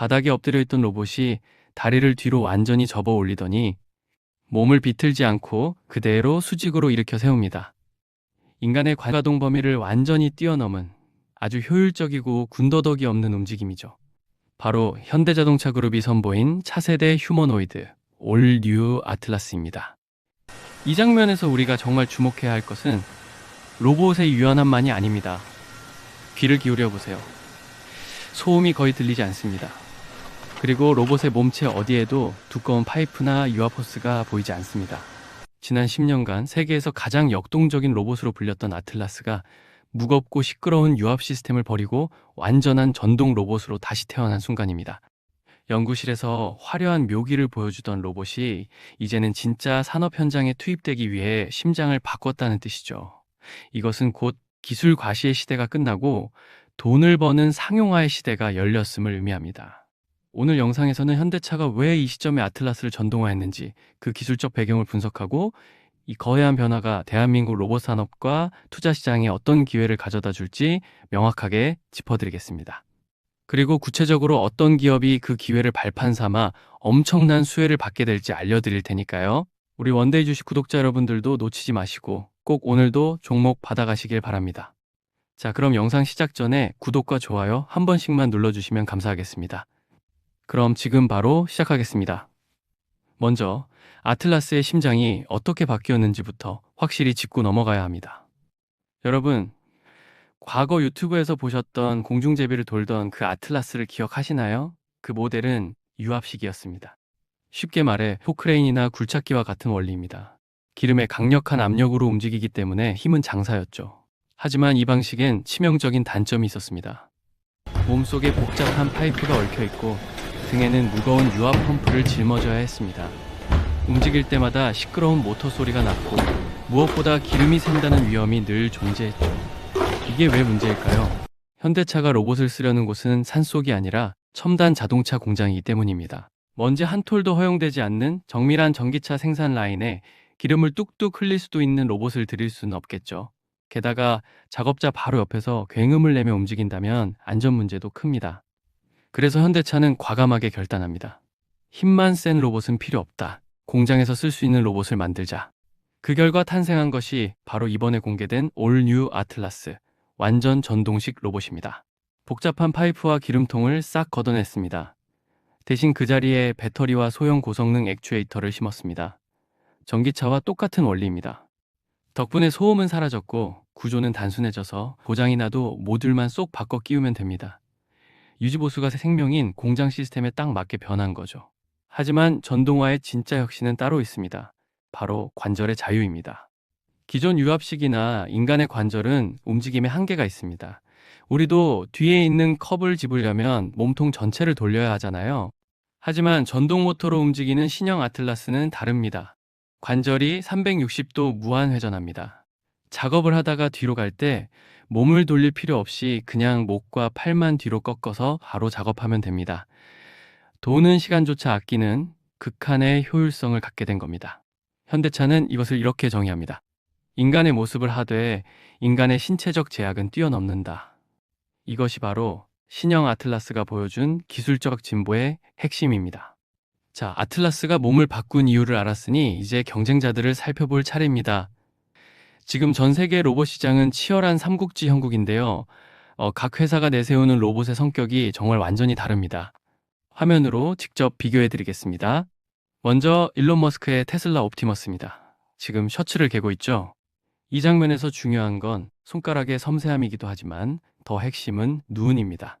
바닥에 엎드려 있던 로봇이 다리를 뒤로 완전히 접어 올리더니 몸을 비틀지 않고 그대로 수직으로 일으켜 세웁니다. 인간의 과가동 범위를 완전히 뛰어넘은 아주 효율적이고 군더더기 없는 움직임이죠. 바로 현대자동차 그룹이 선보인 차세대 휴머노이드 올 뉴 아틀라스입니다. 이 장면에서 우리가 정말 주목해야 할 것은 로봇의 유연함만이 아닙니다. 귀를 기울여 보세요. 소음이 거의 들리지 않습니다. 그리고 로봇의 몸체 어디에도 두꺼운 파이프나 유압호스가 보이지 않습니다. 지난 10년간 세계에서 가장 역동적인 로봇으로 불렸던 아틀라스가 무겁고 시끄러운 유압 시스템을 버리고 완전한 전동 로봇으로 다시 태어난 순간입니다. 연구실에서 화려한 묘기를 보여주던 로봇이 이제는 진짜 산업 현장에 투입되기 위해 심장을 바꿨다는 뜻이죠. 이것은 곧 기술 과시의 시대가 끝나고 돈을 버는 상용화의 시대가 열렸음을 의미합니다. 오늘 영상에서는 현대차가 왜 이 시점에 아틀라스를 전동화했는지 그 기술적 배경을 분석하고 이 거대한 변화가 대한민국 로봇 산업과 투자 시장에 어떤 기회를 가져다 줄지 명확하게 짚어드리겠습니다. 그리고 구체적으로 어떤 기업이 그 기회를 발판 삼아 엄청난 수혜를 받게 될지 알려드릴 테니까요. 우리 원데이 주식 구독자 여러분들도 놓치지 마시고 꼭 오늘도 종목 받아가시길 바랍니다. 자, 그럼 영상 시작 전에 구독과 좋아요 한 번씩만 눌러주시면 감사하겠습니다. 그럼 지금 바로 시작하겠습니다. 먼저 아틀라스의 심장이 어떻게 바뀌었는지부터 확실히 짚고 넘어가야 합니다. 여러분, 과거 유튜브에서 보셨던 공중제비를 돌던 그 아틀라스를 기억하시나요? 그 모델은 유압식이었습니다. 쉽게 말해 포크레인이나 굴착기와 같은 원리입니다. 기름의 강력한 압력으로 움직이기 때문에 힘은 장사였죠. 하지만 이 방식엔 치명적인 단점이 있었습니다. 몸속에 복잡한 파이프가 얽혀 있고 등에는 무거운 유압 펌프를 짊어져야 했습니다. 움직일 때마다 시끄러운 모터 소리가 났고 무엇보다 기름이 샌다는 위험이 늘 존재했죠. 이게 왜 문제일까요? 현대차가 로봇을 쓰려는 곳은 산속이 아니라 첨단 자동차 공장이기 때문입니다. 먼지 한 톨도 허용되지 않는 정밀한 전기차 생산 라인에 기름을 뚝뚝 흘릴 수도 있는 로봇을 들일 수는 없겠죠. 게다가 작업자 바로 옆에서 굉음을 내며 움직인다면 안전 문제도 큽니다. 그래서 현대차는 과감하게 결단합니다. 힘만 센 로봇은 필요 없다. 공장에서 쓸 수 있는 로봇을 만들자. 그 결과 탄생한 것이 바로 이번에 공개된 올뉴 아틀라스, 완전 전동식 로봇입니다. 복잡한 파이프와 기름통을 싹 걷어냈습니다. 대신 그 자리에 배터리와 소형 고성능 액추에이터를 심었습니다. 전기차와 똑같은 원리입니다. 덕분에 소음은 사라졌고 구조는 단순해져서 고장이 나도 모듈만 쏙 바꿔 끼우면 됩니다. 유지보수가 생명인 공장 시스템에 딱 맞게 변한 거죠. 하지만 전동화의 진짜 혁신은 따로 있습니다. 바로 관절의 자유입니다. 기존 유압식이나 인간의 관절은 움직임에 한계가 있습니다. 우리도 뒤에 있는 컵을 집으려면 몸통 전체를 돌려야 하잖아요. 하지만 전동 모터로 움직이는 신형 아틀라스는 다릅니다. 관절이 360도 무한 회전합니다. 작업을 하다가 뒤로 갈 때 몸을 돌릴 필요 없이 그냥 목과 팔만 뒤로 꺾어서 바로 작업하면 됩니다. 도는 시간조차 아끼는 극한의 효율성을 갖게 된 겁니다. 현대차는 이것을 이렇게 정의합니다. 인간의 모습을 하되 인간의 신체적 제약은 뛰어넘는다. 이것이 바로 신형 아틀라스가 보여준 기술적 진보의 핵심입니다. 자, 아틀라스가 몸을 바꾼 이유를 알았으니 이제 경쟁자들을 살펴볼 차례입니다. 지금 전 세계 로봇 시장은 치열한 삼국지 형국인데요. 어, 각 회사가 내세우는 로봇의 성격이 정말 완전히 다릅니다. 화면으로 직접 비교해 드리겠습니다. 먼저 일론 머스크의 테슬라 옵티머스입니다. 지금 셔츠를 개고 있죠? 이 장면에서 중요한 건 손가락의 섬세함이기도 하지만 더 핵심은 눈입니다.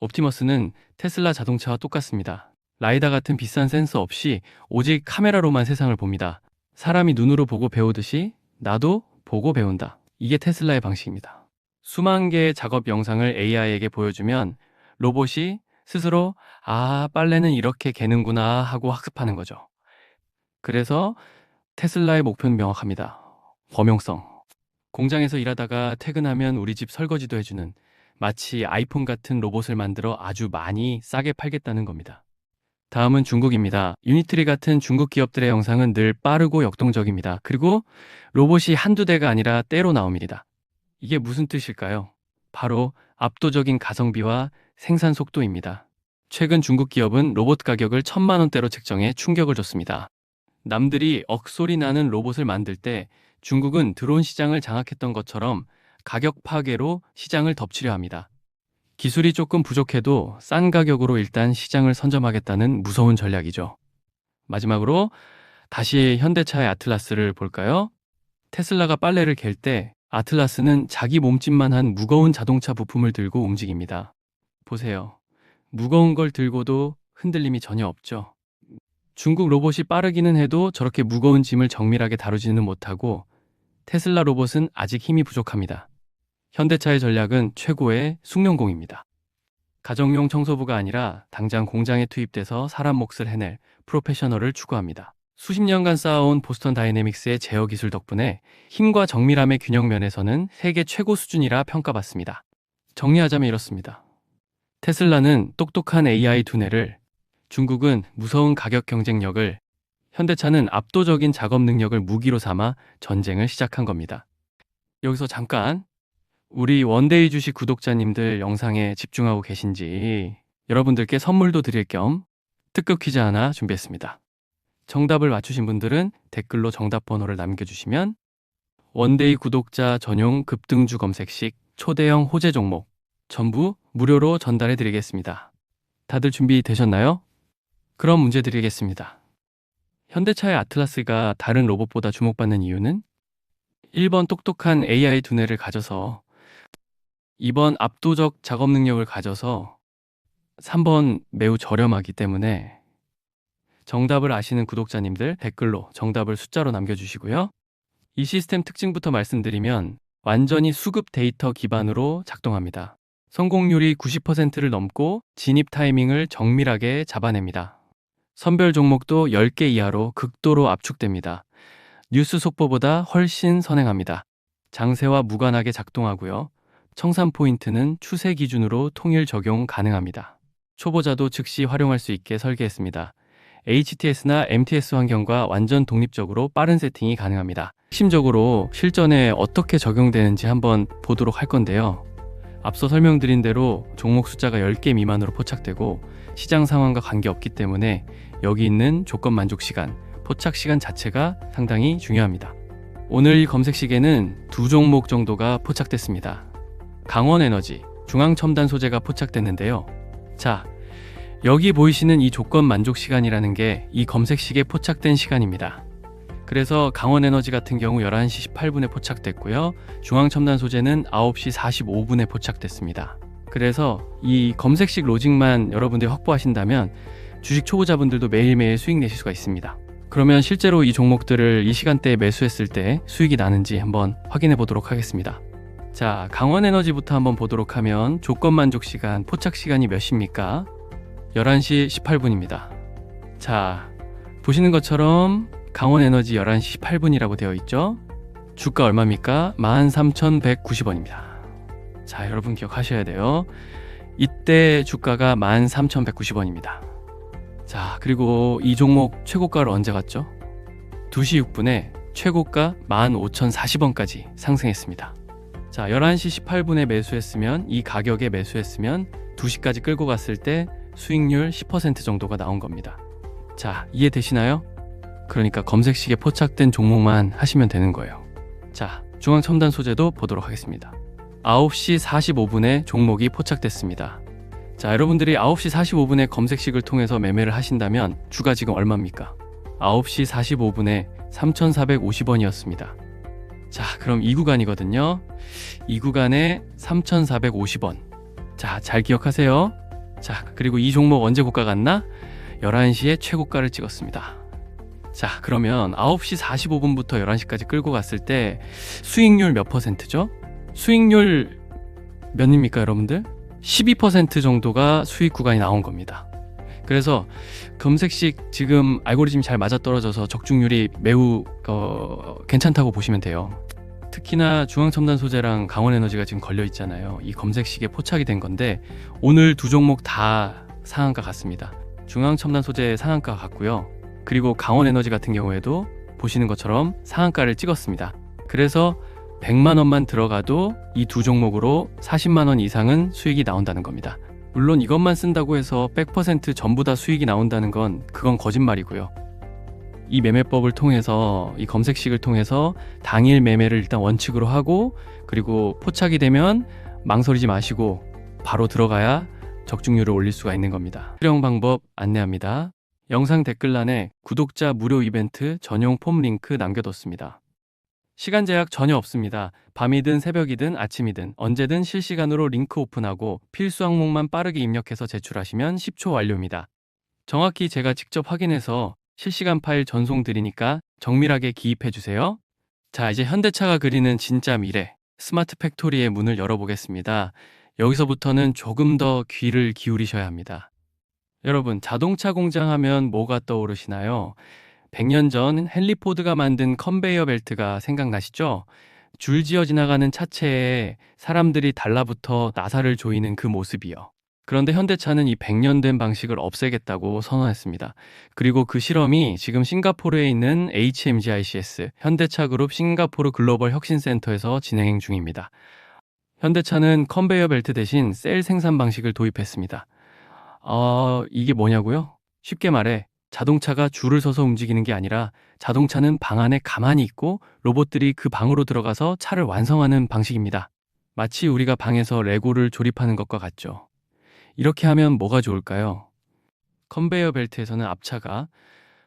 옵티머스는 테슬라 자동차와 똑같습니다. 라이다 같은 비싼 센서 없이 오직 카메라로만 세상을 봅니다. 사람이 눈으로 보고 배우듯이 나도 보고 배운다. 이게 테슬라의 방식입니다. 수만 개의 작업 영상을 AI에게 보여주면 로봇이 스스로 아, 빨래는 이렇게 개는구나 하고 학습하는 거죠. 그래서 테슬라의 목표는 명확합니다. 범용성. 공장에서 일하다가 퇴근하면 우리 집 설거지도 해주는 마치 아이폰 같은 로봇을 만들어 아주 많이 싸게 팔겠다는 겁니다. 다음은 중국입니다. 유니트리 같은 중국 기업들의 영상은 늘 빠르고 역동적입니다. 그리고 로봇이 한두 대가 아니라 때로 나옵니다. 이게 무슨 뜻일까요? 바로 압도적인 가성비와 생산 속도입니다. 최근 중국 기업은 로봇 가격을 천만 원대로 책정해 충격을 줬습니다. 남들이 억소리 나는 로봇을 만들 때 중국은 드론 시장을 장악했던 것처럼 가격 파괴로 시장을 덮치려 합니다. 기술이 조금 부족해도 싼 가격으로 일단 시장을 선점하겠다는 무서운 전략이죠. 마지막으로 다시 현대차의 아틀라스를 볼까요? 테슬라가 빨래를 갤 때 아틀라스는 자기 몸집만 한 무거운 자동차 부품을 들고 움직입니다. 보세요. 무거운 걸 들고도 흔들림이 전혀 없죠. 중국 로봇이 빠르기는 해도 저렇게 무거운 짐을 정밀하게 다루지는 못하고 테슬라 로봇은 아직 힘이 부족합니다. 현대차의 전략은 최고의 숙련공입니다. 가정용 청소부가 아니라 당장 공장에 투입돼서 사람 몫을 해낼 프로페셔널을 추구합니다. 수십 년간 쌓아온 보스턴 다이내믹스의 제어 기술 덕분에 힘과 정밀함의 균형 면에서는 세계 최고 수준이라 평가받습니다. 정리하자면 이렇습니다. 테슬라는 똑똑한 AI 두뇌를, 중국은 무서운 가격 경쟁력을, 현대차는 압도적인 작업 능력을 무기로 삼아 전쟁을 시작한 겁니다. 여기서 잠깐 우리 원데이 주식 구독자님들 영상에 집중하고 계신지 여러분들께 선물도 드릴 겸 특급 퀴즈 하나 준비했습니다. 정답을 맞추신 분들은 댓글로 정답 번호를 남겨주시면 원데이 구독자 전용 급등주 검색식 초대형 호재 종목 전부 무료로 전달해 드리겠습니다. 다들 준비되셨나요? 그럼 문제 드리겠습니다. 현대차의 아틀라스가 다른 로봇보다 주목받는 이유는 1번 똑똑한 AI 두뇌를 가져서 2번 압도적 작업 능력을 가져서 3번 매우 저렴하기 때문에 정답을 아시는 구독자님들 댓글로 정답을 숫자로 남겨주시고요. 이 시스템 특징부터 말씀드리면 완전히 수급 데이터 기반으로 작동합니다. 성공률이 90%를 넘고 진입 타이밍을 정밀하게 잡아냅니다. 선별 종목도 10개 이하로 극도로 압축됩니다. 뉴스 속보보다 훨씬 선행합니다. 장세와 무관하게 작동하고요. 청산 포인트는 추세 기준으로 통일 적용 가능합니다. 초보자도 즉시 활용할 수 있게 설계했습니다. HTS나 MTS 환경과 완전 독립적으로 빠른 세팅이 가능합니다. 핵심적으로 실전에 어떻게 적용되는지 한번 보도록 할 건데요. 앞서 설명드린 대로 종목 숫자가 10개 미만으로 포착되고 시장 상황과 관계없기 때문에 여기 있는 조건 만족 시간, 포착 시간 자체가 상당히 중요합니다. 오늘 이 검색식에는 두 종목 정도가 포착됐습니다. 강원에너지, 중앙첨단 소재가 포착됐는데요. 자, 여기 보이시는 이 조건 만족 시간이라는 게 이 검색식에 포착된 시간입니다. 그래서 강원에너지 같은 경우 11시 18분에 포착됐고요. 중앙첨단 소재는 9시 45분에 포착됐습니다. 그래서 이 검색식 로직만 여러분들이 확보하신다면 주식 초보자분들도 매일매일 수익 내실 수가 있습니다. 그러면 실제로 이 종목들을 이 시간대에 매수했을 때 수익이 나는지 한번 확인해 보도록 하겠습니다. 자, 강원 에너지부터 한번 보도록 하면 조건 만족 시간, 포착 시간이 몇 시입니까? 11시 18분입니다. 자, 보시는 것처럼 강원 에너지 11시 18분이라고 되어 있죠? 주가 얼마입니까? 13,190원입니다. 자, 여러분 기억하셔야 돼요. 이때 주가가 13,190원입니다. 자, 그리고 이 종목 최고가를 언제 갔죠? 2시 6분에 최고가 15,040원까지 상승했습니다. 자, 11시 18분에 매수했으면 이 가격에 매수했으면 2시까지 끌고 갔을 때 수익률 10% 정도가 나온 겁니다. 자, 이해되시나요? 그러니까 검색식에 포착된 종목만 하시면 되는 거예요. 자, 중앙 첨단 소재도 보도록 하겠습니다. 9시 45분에 종목이 포착됐습니다. 자, 여러분들이 9시 45분에 검색식을 통해서 매매를 하신다면 주가 지금 얼마입니까? 9시 45분에 3,450원이었습니다. 자, 그럼 이 구간이거든요. 이 구간에 3,450원. 자, 잘 기억하세요. 자, 그리고 이 종목 언제 고가 갔나? 11시에 최고가를 찍었습니다. 자, 그러면 9시 45분부터 11시까지 끌고 갔을 때 수익률 몇 퍼센트죠? 수익률 몇입니까, 여러분들? 12% 정도가 수익 구간이 나온 겁니다. 그래서 검색식 지금 알고리즘이 잘 맞아떨어져서 적중률이 매우 어, 괜찮다고 보시면 돼요. 특히나 중앙첨단 소재랑 강원에너지가 지금 걸려 있잖아요. 이 검색식에 포착이 된 건데 오늘 두 종목 다 상한가 같습니다. 중앙첨단 소재 상한가 같고요. 그리고 강원에너지 같은 경우에도 보시는 것처럼 상한가를 찍었습니다. 그래서 100만 원만 들어가도 이 두 종목으로 40만 원 이상은 수익이 나온다는 겁니다. 물론 이것만 쓴다고 해서 100% 전부 다 수익이 나온다는 건 그건 거짓말이고요. 이 매매법을 통해서 이 검색식을 통해서 당일 매매를 일단 원칙으로 하고 그리고 포착이 되면 망설이지 마시고 바로 들어가야 적중률을 올릴 수가 있는 겁니다. 활용 방법 안내합니다. 영상 댓글란에 구독자 무료 이벤트 전용 폼 링크 남겨뒀습니다. 시간 제약 전혀 없습니다. 밤이든 새벽이든 아침이든 언제든 실시간으로 링크 오픈하고 필수 항목만 빠르게 입력해서 제출하시면 10초 완료입니다. 정확히 제가 직접 확인해서 실시간 파일 전송 드리니까 정밀하게 기입해 주세요. 자, 이제 현대차가 그리는 진짜 미래 스마트 팩토리의 문을 열어보겠습니다. 여기서부터는 조금 더 귀를 기울이셔야 합니다. 여러분, 자동차 공장 하면 뭐가 떠오르시나요? 100년 전 헨리 포드가 만든 컨베이어 벨트가 생각나시죠? 줄지어 지나가는 차체에 사람들이 달라붙어 나사를 조이는 그 모습이요. 그런데 현대차는 이 100년 된 방식을 없애겠다고 선언했습니다. 그리고 그 실험이 지금 싱가포르에 있는 HMGICS, 현대차 그룹 싱가포르 글로벌 혁신센터에서 진행 중입니다. 현대차는 컨베이어 벨트 대신 셀 생산 방식을 도입했습니다. 어, 이게 뭐냐고요? 쉽게 말해 자동차가 줄을 서서 움직이는 게 아니라 자동차는 방 안에 가만히 있고 로봇들이 그 방으로 들어가서 차를 완성하는 방식입니다. 마치 우리가 방에서 레고를 조립하는 것과 같죠. 이렇게 하면 뭐가 좋을까요? 컨베이어 벨트에서는 앞차가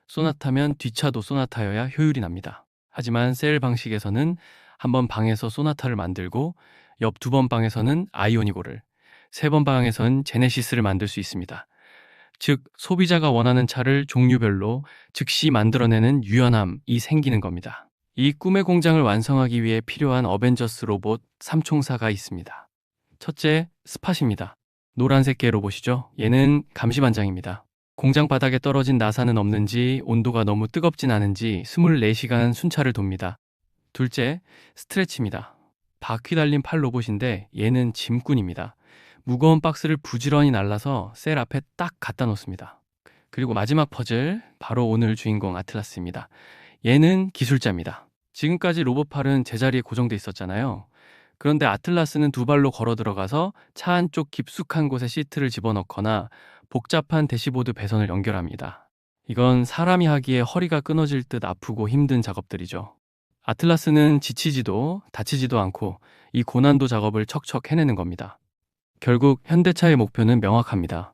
소나타면 뒷차도 소나타여야 효율이 납니다. 하지만 셀 방식에서는 한 번 방에서 소나타를 만들고 옆 두 번 방에서는 아이오니고를, 세 번 방에서는 제네시스를 만들 수 있습니다. 즉, 소비자가 원하는 차를 종류별로 즉시 만들어내는 유연함이 생기는 겁니다. 이 꿈의 공장을 완성하기 위해 필요한 어벤져스 로봇 3총사가 있습니다. 첫째, 스팟입니다. 노란색 개 로봇이죠. 얘는 감시반장입니다. 공장 바닥에 떨어진 나사는 없는지 온도가 너무 뜨겁진 않은지 24시간 순찰을 돕니다. 둘째, 스트레치입니다. 바퀴 달린 팔 로봇인데 얘는 짐꾼입니다. 무거운 박스를 부지런히 날라서 셀 앞에 딱 갖다 놓습니다. 그리고 마지막 퍼즐, 바로 오늘 주인공 아틀라스입니다. 얘는 기술자입니다. 지금까지 로봇팔은 제자리에 고정돼 있었잖아요. 그런데 아틀라스는 두 발로 걸어 들어가서 차 안쪽 깊숙한 곳에 시트를 집어넣거나 복잡한 대시보드 배선을 연결합니다. 이건 사람이 하기에 허리가 끊어질 듯 아프고 힘든 작업들이죠. 아틀라스는 지치지도 다치지도 않고 이 고난도 작업을 척척 해내는 겁니다. 결국 현대차의 목표는 명확합니다.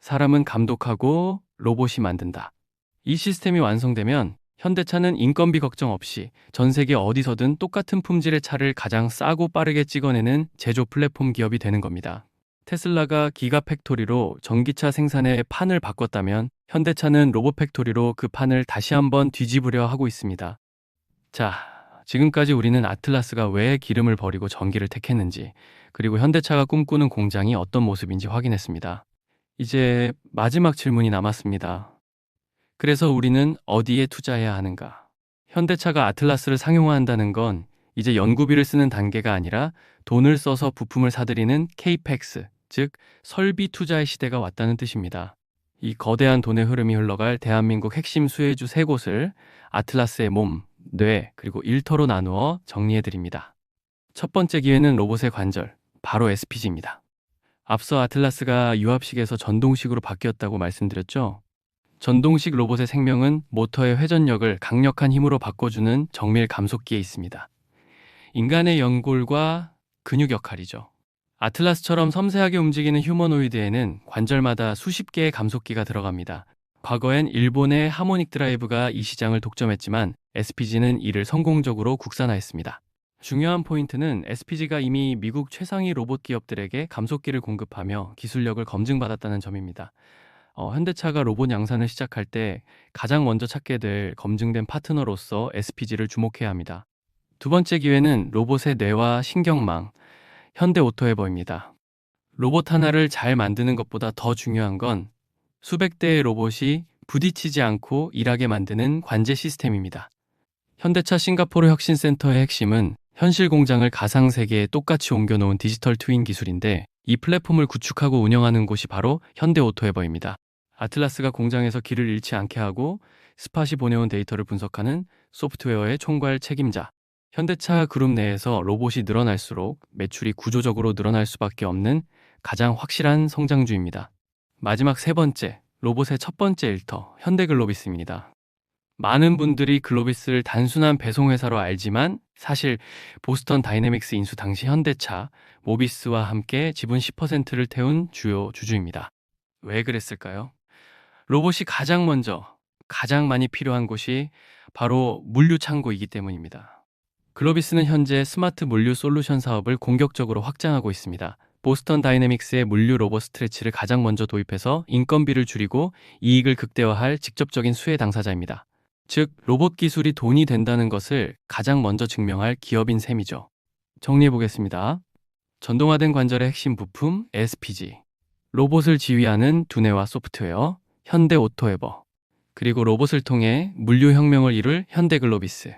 사람은 감독하고 로봇이 만든다. 이 시스템이 완성되면 현대차는 인건비 걱정 없이 전 세계 어디서든 똑같은 품질의 차를 가장 싸고 빠르게 찍어내는 제조 플랫폼 기업이 되는 겁니다. 테슬라가 기가 팩토리로 전기차 생산의 판을 바꿨다면 현대차는 로봇 팩토리로 그 판을 다시 한번 뒤집으려 하고 있습니다. 자, 지금까지 우리는 아틀라스가 왜 기름을 버리고 전기를 택했는지, 그리고 현대차가 꿈꾸는 공장이 어떤 모습인지 확인했습니다. 이제 마지막 질문이 남았습니다. 그래서 우리는 어디에 투자해야 하는가? 현대차가 아틀라스를 상용화한다는 건 이제 연구비를 쓰는 단계가 아니라 돈을 써서 부품을 사들이는 케이펙스, 즉 설비 투자의 시대가 왔다는 뜻입니다. 이 거대한 돈의 흐름이 흘러갈 대한민국 핵심 수혜주 세 곳을 아틀라스의 몸, 뇌, 그리고 일터로 나누어 정리해 드립니다. 첫 번째 기회는 로봇의 관절, 바로 SPG입니다. 앞서 아틀라스가 유압식에서 전동식으로 바뀌었다고 말씀드렸죠? 전동식 로봇의 생명은 모터의 회전력을 강력한 힘으로 바꿔주는 정밀 감속기에 있습니다. 인간의 연골과 근육 역할이죠. 아틀라스처럼 섬세하게 움직이는 휴머노이드에는 관절마다 수십 개의 감속기가 들어갑니다. 과거엔 일본의 하모닉 드라이브가 이 시장을 독점했지만 SPG는 이를 성공적으로 국산화했습니다. 중요한 포인트는 SPG가 이미 미국 최상위 로봇 기업들에게 감속기를 공급하며 기술력을 검증받았다는 점입니다. 어, 현대차가 로봇 양산을 시작할 때 가장 먼저 찾게 될 검증된 파트너로서 SPG를 주목해야 합니다. 두 번째 기회는 로봇의 뇌와 신경망, 현대 오토에버입니다. 로봇 하나를 잘 만드는 것보다 더 중요한 건 수백 대의 로봇이 부딪히지 않고 일하게 만드는 관제 시스템입니다. 현대차 싱가포르 혁신센터의 핵심은 현실 공장을 가상 세계에 똑같이 옮겨놓은 디지털 트윈 기술인데 이 플랫폼을 구축하고 운영하는 곳이 바로 현대 오토에버입니다. 아틀라스가 공장에서 길을 잃지 않게 하고 스팟이 보내온 데이터를 분석하는 소프트웨어의 총괄 책임자. 현대차 그룹 내에서 로봇이 늘어날수록 매출이 구조적으로 늘어날 수밖에 없는 가장 확실한 성장주입니다. 마지막 세 번째, 로봇의 첫 번째 일터, 현대글로비스입니다. 많은 분들이 글로비스를 단순한 배송회사로 알지만 사실 보스턴 다이내믹스 인수 당시 현대차, 모비스와 함께 지분 10%를 태운 주요 주주입니다. 왜 그랬을까요? 로봇이 가장 먼저, 가장 많이 필요한 곳이 바로 물류 창고이기 때문입니다. 글로비스는 현재 스마트 물류 솔루션 사업을 공격적으로 확장하고 있습니다. 보스턴 다이내믹스의 물류 로봇 스트레치를 가장 먼저 도입해서 인건비를 줄이고 이익을 극대화할 직접적인 수혜 당사자입니다. 즉, 로봇 기술이 돈이 된다는 것을 가장 먼저 증명할 기업인 셈이죠. 정리해 보겠습니다. 전동화된 관절의 핵심 부품 SPG, 로봇을 지휘하는 두뇌와 소프트웨어 현대 오토에버, 그리고 로봇을 통해 물류 혁명을 이룰 현대글로비스.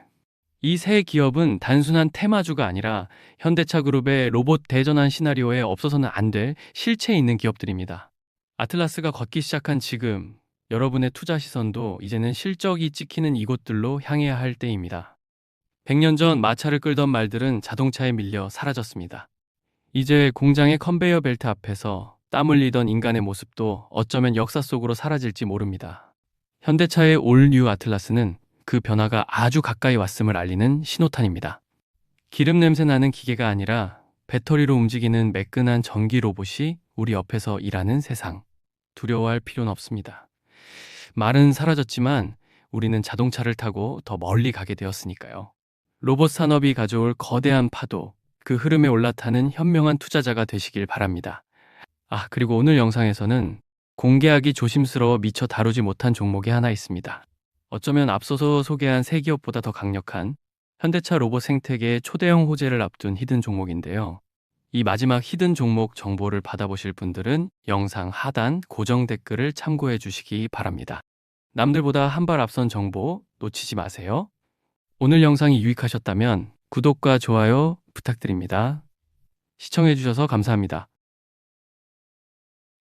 이 세 기업은 단순한 테마주가 아니라 현대차 그룹의 로봇 대전환 시나리오에 없어서는 안 될 실체 있는 기업들입니다. 아틀라스가 걷기 시작한 지금 여러분의 투자 시선도 이제는 실적이 찍히는 이곳들로 향해야 할 때입니다. 100년 전 마차를 끌던 말들은 자동차에 밀려 사라졌습니다. 이제 공장의 컨베이어 벨트 앞에서 땀 흘리던 인간의 모습도 어쩌면 역사 속으로 사라질지 모릅니다. 현대차의 올 뉴 아틀라스는 그 변화가 아주 가까이 왔음을 알리는 신호탄입니다. 기름 냄새 나는 기계가 아니라 배터리로 움직이는 매끈한 전기 로봇이 우리 옆에서 일하는 세상. 두려워할 필요는 없습니다. 말은 사라졌지만 우리는 자동차를 타고 더 멀리 가게 되었으니까요. 로봇 산업이 가져올 거대한 파도, 그 흐름에 올라타는 현명한 투자자가 되시길 바랍니다. 아, 그리고 오늘 영상에서는 공개하기 조심스러워 미처 다루지 못한 종목이 하나 있습니다. 어쩌면 앞서서 소개한 세 기업보다 더 강력한 현대차 로봇 생태계의 초대형 호재를 앞둔 히든 종목인데요. 이 마지막 히든 종목 정보를 받아보실 분들은 영상 하단 고정 댓글을 참고해 주시기 바랍니다. 남들보다 한 발 앞선 정보 놓치지 마세요. 오늘 영상이 유익하셨다면 구독과 좋아요 부탁드립니다. 시청해 주셔서 감사합니다.